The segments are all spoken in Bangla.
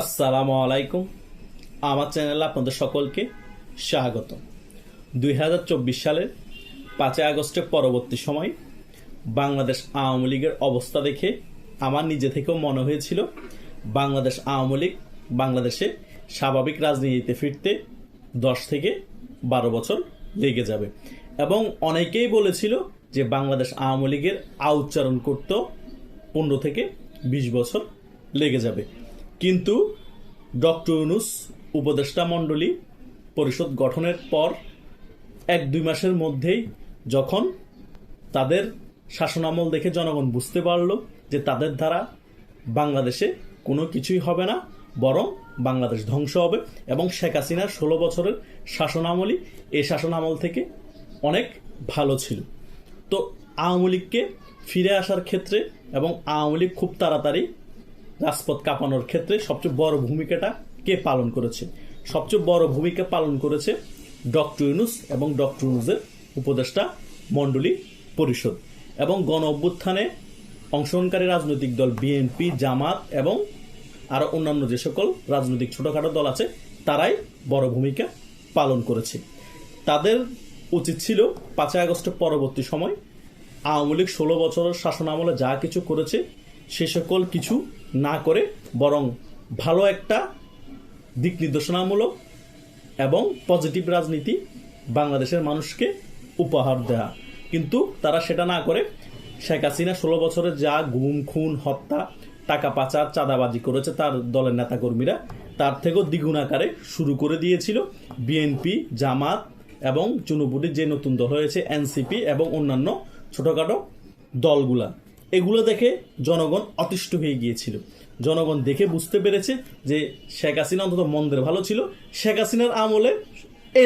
আসসালামু আলাইকুম। আমার চ্যানেলে আপনাদের সকলকে স্বাগত দুই হাজার চব্বিশ সালের পাঁচই আগস্টের পরবর্তী সময় বাংলাদেশ আওয়ামী লীগের অবস্থা দেখে আমার নিজে থেকেও মনে হয়েছিল, বাংলাদেশ আওয়ামী লীগ বাংলাদেশে স্বাভাবিক রাজনীতিতে ফিরতে দশ থেকে বারো বছর লেগে যাবে। এবং অনেকেই বলেছিল যে বাংলাদেশ আওয়ামী লীগের আ উচ্চারণ করতেও পনেরো থেকে বিশ বছর লেগে যাবে। কিন্তু ডক্টর ইউনুস উপদেষ্টা মণ্ডলী পরিষদ গঠনের পর এক দুই মাসের মধ্যেই যখন তাদের শাসনামল দেখে জনগণ বুঝতে পারল যে তাদের দ্বারা বাংলাদেশে কোনো কিছুই হবে না, বরং বাংলাদেশ ধ্বংস হবে এবং শেখ হাসিনার ষোলো বছরের শাসনামলই এই শাসনামল থেকে অনেক ভালো ছিল। তো আওয়ামী লীগকে ফিরে আসার ক্ষেত্রে এবং আওয়ামী লীগ খুব তাড়াতাড়ি রাজপথ কাঁপানোর ক্ষেত্রে সবচেয়ে বড় ভূমিকাটা কে পালন করেছে? সবচেয়ে বড় ভূমিকা পালন করেছে ডক্টর ইউনুস এবং ডক্টর ইউনুসের উপদেষ্টা মণ্ডলী পরিষদ এবং গণ অভ্যুত্থানে অংশগ্রহণকারী রাজনৈতিক দল বিএনপি, জামাত এবং আরও অন্যান্য যে সকল রাজনৈতিক ছোটোখাটো দল আছে, তারাই বড় ভূমিকা পালন করেছে। তাদের উচিত ছিল পাঁচই আগস্টের পরবর্তী সময় আওয়ামী লীগ ষোলো বছরের শাসনামলে যা কিছু করেছে সে সকল কিছু না করে বরং ভালো একটা দিক নির্দেশনামূলক এবং পজিটিভ রাজনীতি বাংলাদেশের মানুষকে উপহার দেয়া। কিন্তু তারা সেটা না করে শেখ হাসিনা ষোলো বছরের যা গুম, খুন, হত্যা, টাকা পাচার, চাঁদাবাজি করেছে তার দলের নেতাকর্মীরা, তার থেকেও দ্বিগুণ আকারে শুরু করে দিয়েছিল বিএনপি, জামাত এবং চুনুপুটির যে নতুন দল হয়েছে, এনসিপি এবং অন্যান্য ছোটোখাটো দলগুলা। এগুলো দেখে জনগণ অতিষ্ঠ হয়ে গিয়েছিল। জনগণ দেখে বুঝতে পেরেছে যে শেখ হাসিনা অন্তত মন্দের ভালো ছিল। শেখ হাসিনার আমলে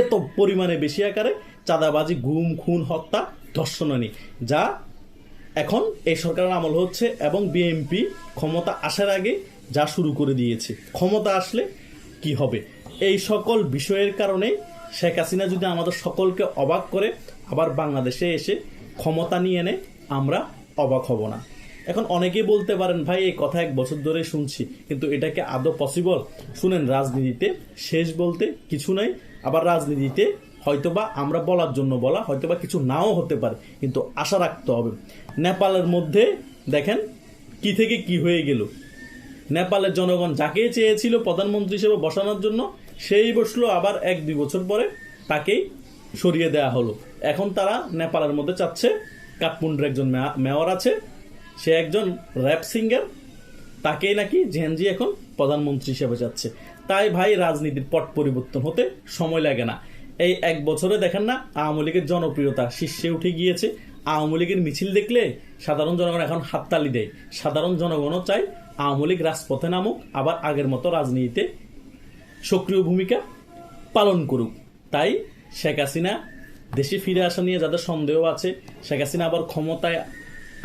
এত পরিমাণে বেশি আকারে চাঁদাবাজি, গুম, খুন, হত্যা, ধর্ষণানি, যা এখন এই সরকারের আমল হচ্ছে এবং বিএনপি ক্ষমতা আসার আগে যা শুরু করে দিয়েছে। ক্ষমতা আসলে কি হবে? এই সকল বিষয়ের কারণে শেখ হাসিনা যদি আমাদের সকলকে অবাক করে, আবার বাংলাদেশে এসে ক্ষমতা নিয়ে এনে আমরা অবাক হব না। এখন অনেকেই বলতে পারেন, ভাই, এই কথা এক বছর ধরে শুনছি, কিন্তু এটাকে আদৌ পসিবল শুনেন, রাজনীতিতে শেষ বলতে কিছু নাই, আবার রাজনীতিতে হয়তোবা আমরা বলার জন্য বলা, হয়তোবা কিছু নাও হতে পারে, কিন্তু আশা রাখতে হবে। নেপালের মধ্যে দেখেন কি থেকে কি হয়ে গেল। নেপালের জনগণ যাকে চেয়েছিল প্রধানমন্ত্রী হিসেবে বসানোর জন্য, সেই বসল, আবার এক দুই বছর পরে তাকেই সরিয়ে দেওয়া হলো। এখন তারা নেপালের মধ্যে চাচ্ছে কাঠমান্ডুর একজন মেয়া- মেয়র আছে। সে একজন র্যাপ সিঙ্গার তাকেই নাকি জেনজি এখন প্রধানমন্ত্রী হিসেবে যাচ্ছে। তাই ভাই, রাজনীতির পট পরিবর্তন হতে সময় লাগে না। এই এক বছরে দেখেন না, আওয়ামী লীগের জনপ্রিয়তা শীর্ষে উঠে গিয়েছে। আওয়ামী লীগের মিছিল দেখলে সাধারণ জনগণ এখন হাততালি দেয়। সাধারণ জনগণও চায় আওয়ামী লীগ রাজপথে নামুক, আবার আগের মতো রাজনীতিতে সক্রিয় ভূমিকা পালন করুক। তাই শেখ হাসিনা দেশে ফিরে আসা নিয়ে যাদের সন্দেহ আছে, শেখ হাসিনা আবার ক্ষমতায়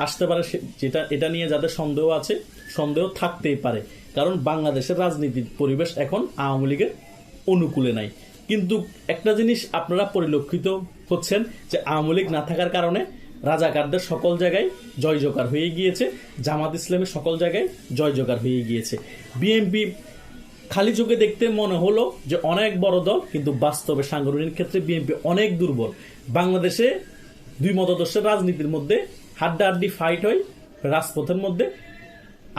আসতে পারে যেটা, এটা নিয়ে যাদের সন্দেহ আছে, সন্দেহ থাকতেই পারে। কারণ বাংলাদেশের রাজনীতির পরিবেশ এখন আওয়ামী লীগের অনুকূলে নাই। কিন্তু একটা জিনিস আপনারা পরিলক্ষিত হচ্ছেন, যে আওয়ামী লীগ না থাকার কারণে রাজাকারদের সকল জায়গায় জয় জোকার হয়ে গিয়েছে, জামাত ইসলামের সকল জায়গায় জয় জোকার হয়ে গিয়েছে। বিএনপি খালি চোখে দেখতে মনে হলো যে অনেক বড় দল, কিন্তু বাস্তবে সাংগঠনিক ক্ষেত্রে বিএনপি অনেক দুর্বল। বাংলাদেশে দুই মতাদর্শের রাজনীতির মধ্যে হাড্ডাহাড্ডি ফাইট হয় রাজপথের মধ্যে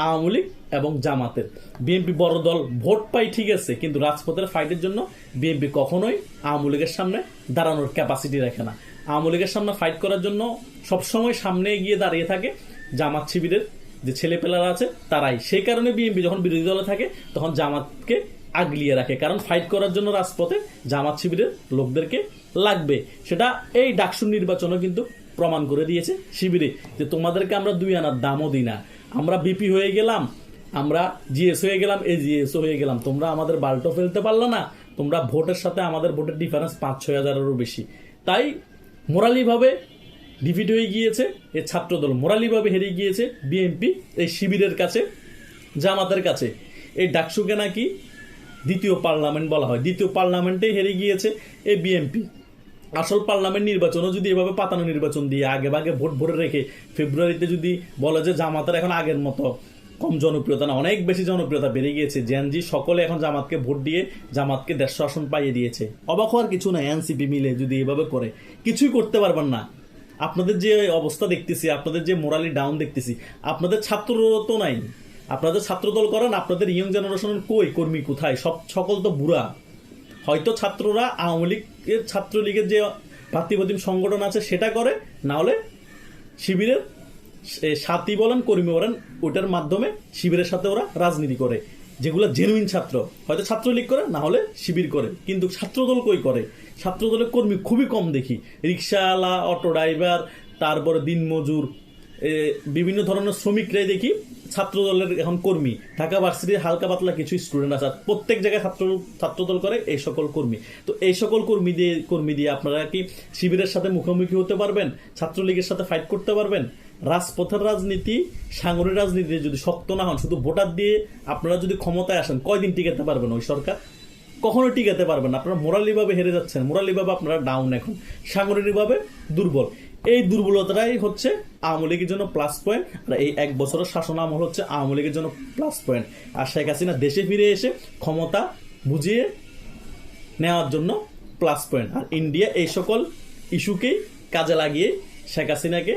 আওয়ামী লীগ এবং জামাতের। বিএনপি বড় দল ভোট পাই ঠিক আছে, কিন্তু রাজপথের ফাইটের জন্য বিএনপি কখনোই আওয়ামী লীগের সামনে দাঁড়ানোর ক্যাপাসিটি রাখে না। আওয়ামী লীগের সামনে ফাইট করার জন্য সবসময় সামনে গিয়ে দাঁড়িয়ে থাকে জামাত শিবিরের যে ছেলেপেলারা আছে, তারাই। সেই কারণে বিএনপি যখন বিরোধী দলে থাকে, তখন জামাতকে আগলিয়ে রাখে। কারণ ফাইট করার জন্য রাজপথে জামাত শিবিরের লোকদেরকে লাগবে। সেটা এই ডাকসুর নির্বাচনও কিন্তু প্রমাণ করে দিয়েছে শিবিরে যে তোমাদেরকে আমরা দুই আনার দামও দিই না। আমরা বিপি হয়ে গেলাম, আমরা জিএস হয়ে গেলাম, এই জিএসও হয়ে গেলাম। তোমরা আমাদের বাল্টো ফেলতে পারল না, তোমরা ভোটের সাথে আমাদের ভোটের ডিফারেন্স পাঁচ ছয় হাজারেরও বেশি। তাই মোরালিভাবে ডিফিট হয়ে গিয়েছে এই ছাত্রদল মোরালিভাবে হেরে গিয়েছে, বিএনপি এই শিবিরের কাছে, জামাতের কাছে। এই ডাকসুকে নাকি দ্বিতীয় পার্লামেন্ট বলা হয়। দ্বিতীয় পার্লামেন্টে হেরে গিয়েছে এই বিএনপি। আসল পার্লামেন্ট নির্বাচনও যদি এভাবে পাতানো নির্বাচন দিয়ে আগে ভাগে ভোট ভরে রেখে ফেব্রুয়ারিতে যদি বলে যে জামাতের এখন আগের মতো কম জনপ্রিয়তা না, অনেক বেশি জনপ্রিয়তা বেড়ে গিয়েছে জেনজি সকলে এখন জামাতকে ভোট দিয়ে জামাতকে দেড়শো আসন পাইয়ে দিয়েছে। অবাক হওয়ার কিছু না এনসিপি মিলে যদি এভাবে করে। কিছুই করতে পারবেন না। আপনাদের যে অবস্থা দেখতেছি, আপনাদের যে মোরালি ডাউন দেখতেছি, আপনাদের ছাত্র তো নাই। আপনাদের ছাত্রদল করেন, আপনাদের ইয়ং জেনারেশনের কই কর্মী কোথায়? সব, সকল তো বুড়া। হয়তো ছাত্ররা আওয়ামী লীগের, ছাত্রলীগের যে ভাতৃপ্রতিম সংগঠন আছে, সেটা করে, না হলে শিবিরের সাথী বলেন, কর্মী বলেন, ওইটার মাধ্যমে শিবিরের সাথে ওরা রাজনীতি করে, যেগুলো জেনুইন ছাত্র। হয়তো ছাত্রলীগ করে, না হলে শিবির করে, কিন্তু ছাত্রদল কই করে? ছাত্রদলের কর্মী খুবই কম দেখি। রিক্সাওয়ালা অটো ড্রাইভার, তারপরে দিনমজুর বিভিন্ন ধরনের শ্রমিকরাই দেখি ছাত্রদলের এখন কর্মী। ঢাকা ভার্সিটির হালকা পাতলা কিছু স্টুডেন্ট আছে প্রত্যেক জায়গায় ছাত্র, ছাত্রদল করে এই সকল কর্মী। তো এই সকল কর্মী দিয়ে কর্মী দিয়ে আপনারা কি শিবিরের সাথে মুখোমুখি হতে পারবেন? ছাত্রলীগের সাথে ফাইট করতে পারবেন? রাজপথের রাজনীতি সাগরের রাজনীতি যদি শক্ত না হন, শুধু ভোটার দিয়ে আপনারা যদি ক্ষমতায় আসেন, কয়দিন টিকাতে পারবেন ওই সরকার? কখনো টিকাতে পারবেন না। আপনারা মোরালিভাবে হেরে যাচ্ছেন। মোরালিভাবে আপনারা ডাউন এখন। সাংগঠনিকভাবে দুর্বল। এই দুর্বলতাটাই হচ্ছে আওয়ামী লীগের জন্য প্লাস পয়েন্ট আর এই এক বছরের শাসন আমল হচ্ছে আওয়ামী লীগের জন্য প্লাস পয়েন্ট আর শেখ হাসিনা দেশে ফিরে এসে ক্ষমতা বুঝিয়ে নেওয়ার জন্য প্লাস পয়েন্ট আর ইন্ডিয়া এই সকল ইস্যুকেই কাজে লাগিয়ে শেখ হাসিনাকে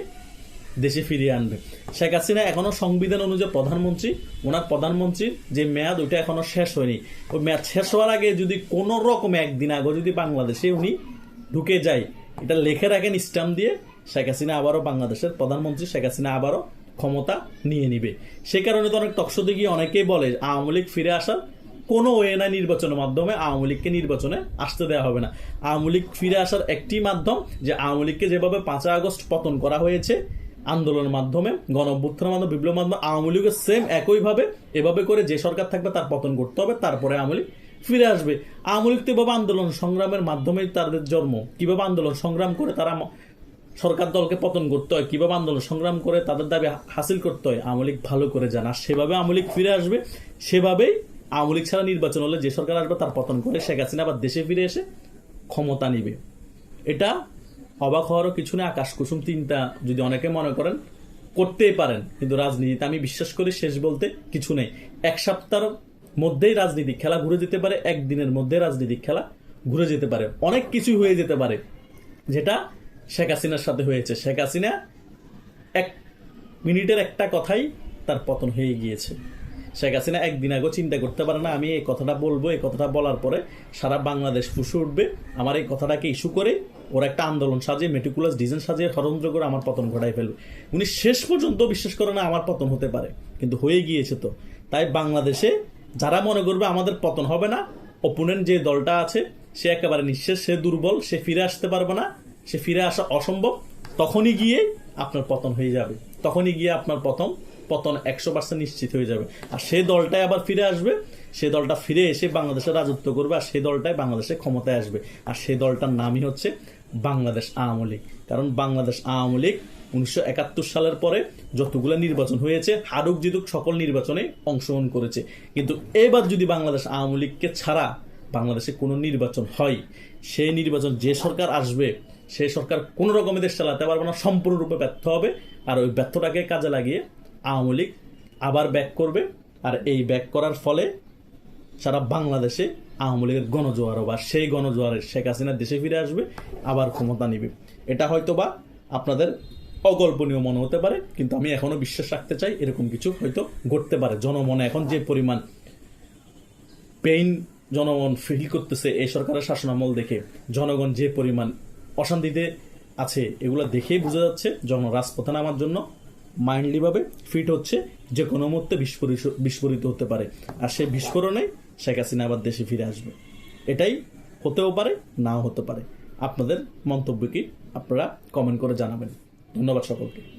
দেশে ফিরিয়ে আনবে। শেখ হাসিনা এখনও সংবিধান অনুযায়ী প্রধানমন্ত্রী, ওনার প্রধানমন্ত্রীর যে মেয়াদ, ওইটা এখনও শেষ হয়নি। ওই মেয়াদ শেষ হওয়ার আগে যদি কোনো রকম একদিন আগে যদি বাংলাদেশে উনি ঢুকে যায়, এটা লিখে রাখেন, স্ট্যাম্প দিয়ে, শেখ হাসিনা আবারও বাংলাদেশের প্রধানমন্ত্রী, শেখ হাসিনা আবারও ক্ষমতা নিয়ে নিবে। সে কারণে তো অনেক টকশোতে গিয়ে অনেকেই বলে, আওয়ামী লীগ ফিরে আসার কোনো ওয়ে নাই নির্বাচনের মাধ্যমে, আওয়ামী লীগকে নির্বাচনে আসতে দেওয়া হবে না। আওয়ামী লীগ ফিরে আসার একটি মাধ্যম যে আওয়ামী লীগকে যেভাবে পাঁচই আগস্ট পতন করা হয়েছে আন্দোলনের মাধ্যমে, গণ অভ্যুত্থানের মাধ্যমে বিপ্লব মাধ্যমে আওয়ামী লীগের সেম একইভাবে এভাবে করে যে সরকার থাকবে তার পতন করতে হবে, তারপরে আওয়ামী লীগ ফিরে আসবে। আওয়ামী লীগ তো এভাবে আন্দোলন সংগ্রামের মাধ্যমে তাদের জন্ম। কীভাবে আন্দোলন সংগ্রাম করে তারা সরকার দলকে পতন করতে হয়, কীভাবে আন্দোলন সংগ্রাম করে তাদের দাবি হাসিল করতে হয়, আওয়ামী লীগ ভালো করে জানা। সেভাবে আওয়ামী লীগ ফিরে আসবে, সেভাবেই আওয়ামী লীগ ছাড়া নির্বাচন হলে যে সরকার আসবে তার পতন করে শেখ হাসিনা আবার দেশে ফিরে এসে ক্ষমতা নিবে। এটা অবাক হওয়ারও কিছু না আকাশ কুসুম চিন্তা যদি অনেকে মনে করেন, করতেই পারেন। কিন্তু রাজনীতিতে আমি বিশ্বাস করি শেষ বলতে কিছু নেই। এক সপ্তাহের মধ্যেই রাজনীতিক খেলা ঘুরে যেতে পারে, একদিনের মধ্যে রাজনীতিক খেলা ঘুরে যেতে পারে। অনেক কিছু হয়ে যেতে পারে, যেটা শেখ হাসিনার সাথে হয়েছে। শেখ হাসিনা এক মিনিটের একটা কথাই তার পতন হয়ে গিয়েছে। শেখ হাসিনা একদিন আগেও চিন্তা করতে পারে না, আমি এই কথাটা বলব, এই কথাটা বলার পরে সারা বাংলাদেশ ফুসে উঠবে। আমার এই কথাটাকে ইস্যু করে ওরা একটা আন্দোলন সাজিয়ে মেটিকুলাস ডিজাইন সাজিয়ে ষড়যন্ত্র করে আমার পতন ঘটাই ফেলবে। উনি শেষ পর্যন্ত বিশ্বাস করে না আমার পতন হতে পারে, কিন্তু হয়ে গিয়েছে তো। তাই বাংলাদেশে যারা মনে করবে আমাদের পতন হবে না অপোনেন্ট যে দলটা আছে, সে একেবারে নিঃশেষ, সে দুর্বল, সে ফিরে আসতে পারবে না, সে ফিরে আসা অসম্ভব, তখনই গিয়ে আপনার পতন হয়ে যাবে। তখনই গিয়ে আপনার প্রথম পতন একশো পার্সেন্ট নিশ্চিত হয়ে যাবে। আর সেই দলটাই আবার ফিরে আসবে সেই দলটা ফিরে এসে বাংলাদেশে রাজত্ব করবে আর সেই দলটাই বাংলাদেশে ক্ষমতায় আসবে। আর সেই দলটার নামই হচ্ছে বাংলাদেশ আওয়ামী লীগ। কারণ বাংলাদেশ আওয়ামী লীগ উনিশশো একাত্তর সালের পরে যতগুলো নির্বাচন হয়েছে, হারুক জিতুক সকল নির্বাচনে অংশগ্রহণ করেছে। কিন্তু এবার যদি বাংলাদেশ আওয়ামী লীগকে ছাড়া বাংলাদেশে কোনো নির্বাচন হয়, সেই নির্বাচন যে সরকার আসবে, সেই সরকার কোনো রকমের দেশ চালাতে পারবে না, সম্পূর্ণরূপে ব্যর্থ হবে। আর ওই ব্যর্থটাকে কাজে লাগিয়ে আওয়ামী লীগ আবার ব্যাক করবে। আর এই ব্যাক করার ফলে সারা বাংলাদেশে আওয়ামী লীগের গণজোয়ার আর সেই গণজোয়ারে শেখ হাসিনা দেশে ফিরে আসবে, আবার ক্ষমতা নিবে। এটা হয়তো বা আপনাদের অকল্পনীয় মনে হতে পারে, কিন্তু আমি এখনও বিশ্বাস রাখতে চাই এরকম কিছু হয়তো ঘটতে পারে। জনমনে এখন যে পরিমাণ পেইন জনগণ ফিল করতেছে এই সরকারের শাসনামল দেখে, জনগণ যে পরিমাণ অশান্তিতে আছে এগুলো দেখেই বোঝা যাচ্ছে জন রাজপথে নামার জন্য মাইন্ডলিভাবে ফিট হচ্ছে যে কোনো মুহূর্তে বিস্ফোরিত বিস্ফোরিত হতে পারে। আর সেই বিস্ফোরণে শেখ হাসিনা আবার দেশে ফিরে আসবে। এটাই হতেও পারে, নাও হতে পারে। আপনাদের মন্তব্য কি আপনারা কমেন্ট করে জানাবেন। ধন্যবাদ সকলকে।